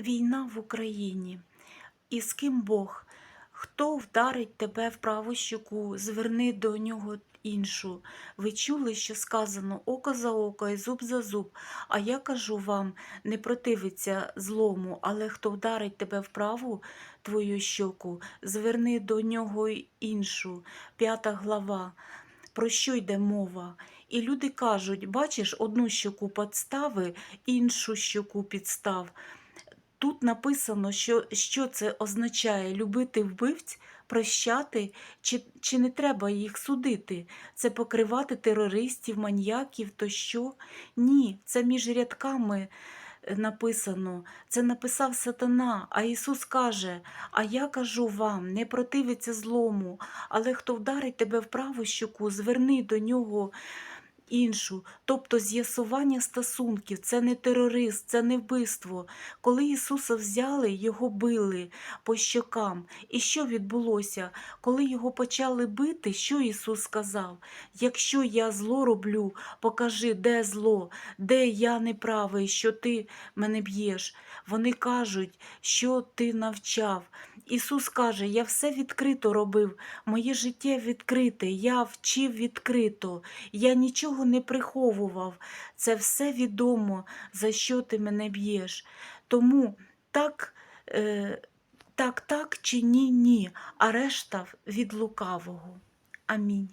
Війна в Україні. І з ким Бог? Хто вдарить тебе в праву щоку, зверни до нього іншу. Ви чули, що сказано око за око і зуб за зуб. А я кажу вам, не противиться злому, але хто вдарить тебе в праву твою щоку, зверни до нього іншу. П'ята глава. Про що йде мова? І люди кажуть: бачиш, одну щоку підстави, іншу щоку підстав. Тут написано, що, що це означає любити вбивць, прощати, чи, чи не треба їх судити? Це покривати терористів, маньяків, то що? Ні, це між рядками е, написано. Це написав сатана. А Ісус каже: А я кажу вам, не противиться злому, але хто вдарить тебе в праву щоку, зверни до нього іншу, тобто з'ясування стосунків, це не терорист, це не вбивство. Коли Ісуса взяли, його били по щокам. І що відбулося? Коли його почали бити, що Ісус сказав? Якщо я зло роблю, покажи, де зло, де я неправий, що ти мене б'єш. Вони кажуть, що ти навчав. Ісус каже: Я все відкрито робив, моє життя відкрите, я вчив відкрито, я нічого не приховував. Це все відомо, за що ти мене б'єш. Тому так, е, так, так чи ні, ні, а решта від лукавого. Амінь.